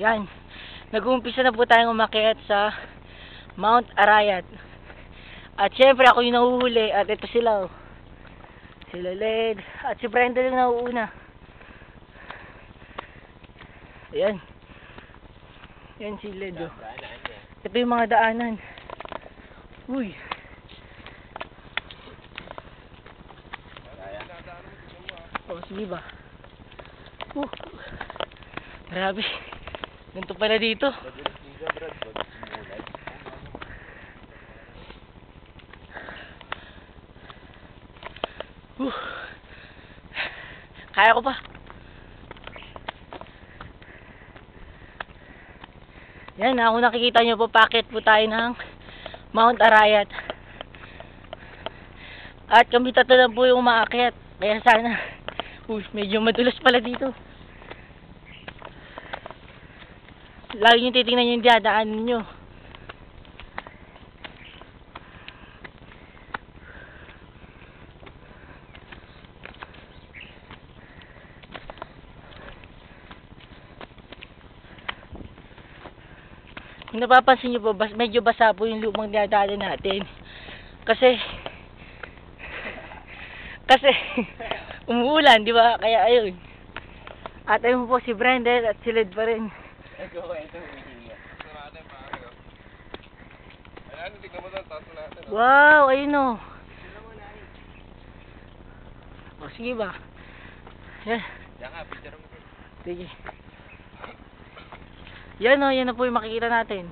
Yan. Nag-uumpisa na po tayong umakyat sa Mount Arayat. At syempre ako yung nahuhuli at ito sila oh. Sila Led at si Brenda yung nauuna. Ayan. Yan si Led oh. Ito yung mga daanan. Uy. Oh, sige ba? Uh. Grabe. Ganito pala dito. Uh. Kaya ko pa. Yan, ako nakikita nyo po, packet po tayo ng Mount Arayat. At kami tatlo lang po yung umaakyat. Kaya sana, uy, medyo madulas pala dito. Lagi nyo titingnan yung dadaanan nyo. Kung napapansin nyo po, bas, medyo basa po yung lumang dadaanan natin. Kasi, kasi, umuulan, di ba? Kaya ayun. At ayun po si Brandon at si Led pa rin. Ayan, tignan mo doon, taas na natin. Wow, ayun o. O, sige ba? Yan, Yan nga, picture mo. sige. Yan o, yan na po yung makikita natin.